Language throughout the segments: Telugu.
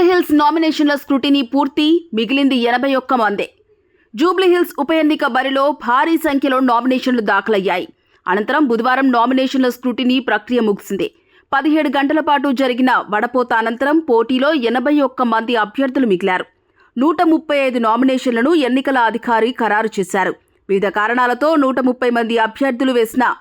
నామినేషన్ల స్క్రూటినీ పూర్తి మిగిలింది ఎనభై ఒక్క మందే. జూబ్లీహిల్స్ ఉప ఎన్నిక బరిలో భారీ సంఖ్యలో నామినేషన్లు దాఖలయ్యాయి. అనంతరం బుధవారం నామినేషన్ల స్క్రూటినీ ప్రక్రియ ముగిసింది. పదిహేడు గంటల పాటు జరిగిన వడపోత అనంతరం పోటీలో ఎనభై ఒక్క మంది అభ్యర్థులు మిగిలారు. నూట ముప్పై ఐదు నామినేషన్లను ఎన్నికల అధికారి ఖరారు చేశారు. వివిధ కారణాలతో నూట ముప్పై మంది అభ్యర్థులు వేసిన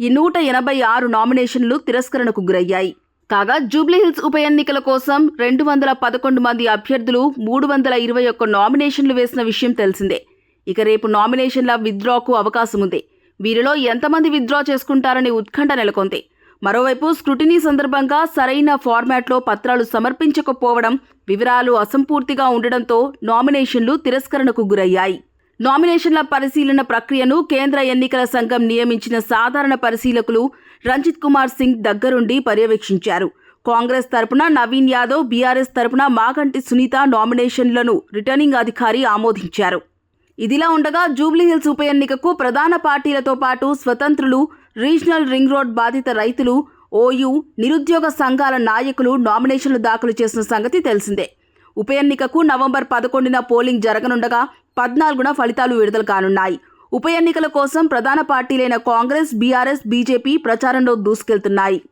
ఈ నూట ఎనభై ఆరు నామినేషన్లు తిరస్కరణకు గురయ్యాయి. కాగా జూబ్లీహిల్స్ ఉప ఎన్నికల కోసం రెండు వందల పదకొండు మంది అభ్యర్థులు మూడు వందల ఇరవై ఒక్క నామినేషన్లు వేసిన విషయం తెలిసిందే. ఇక రేపు నామినేషన్ల విత్డ్రాకు అవకాశం ఉంది వీరిలో ఎంతమంది విత్డ్రా చేసుకుంటారనే ఉత్కంఠ నెలకొంది. మరోవైపు స్క్రూటినీ సందర్భంగా సరైన ఫార్మాట్లో పత్రాలు సమర్పించకపోవడం వివరాలు అసంపూర్తిగా ఉండడంతో నామినేషన్లు తిరస్కరణకు గురయ్యాయి. నామినేషన్ల పరిశీలన ప్రక్రియను కేంద్ర ఎన్నికల సంఘం నియమించిన సాధారణ పరిశీలకులు రంజిత్ కుమార్ సింగ్ దగ్గరుండి పర్యవేక్షించారు. కాంగ్రెస్ తరపున నవీన్ యాదవ్ బీఆర్ఎస్ తరపున మాగంటి సునీత నామినేషన్లను రిటర్నింగ్ అధికారి ఆమోదించారు. ఇదిలా ఉండగా జూబ్లీహిల్స్ ఉప ఎన్నికకు ప్రధాన పార్టీలతో పాటు స్వతంత్రులు రీజనల్ రింగ్ రోడ్ బాధిత రైతులు ఓయూ నిరుద్యోగ సంఘాల నాయకులు నామినేషన్లు దాఖలు చేసిన సంగతి తెలిసిందే. ఉప ఎన్నికకు నవంబర్ పదకొండున పోలింగ్ జరగనుండగా పద్నాలుగున ఫలితాలు విడుదల కానున్నాయి. ఉప ఎన్నికల కోసం ప్రధాన పార్టీలైన కాంగ్రెస్ బీఆర్ఎస్ బీజేపీ ప్రచారంలో దూసుకెళ్తున్నాయి.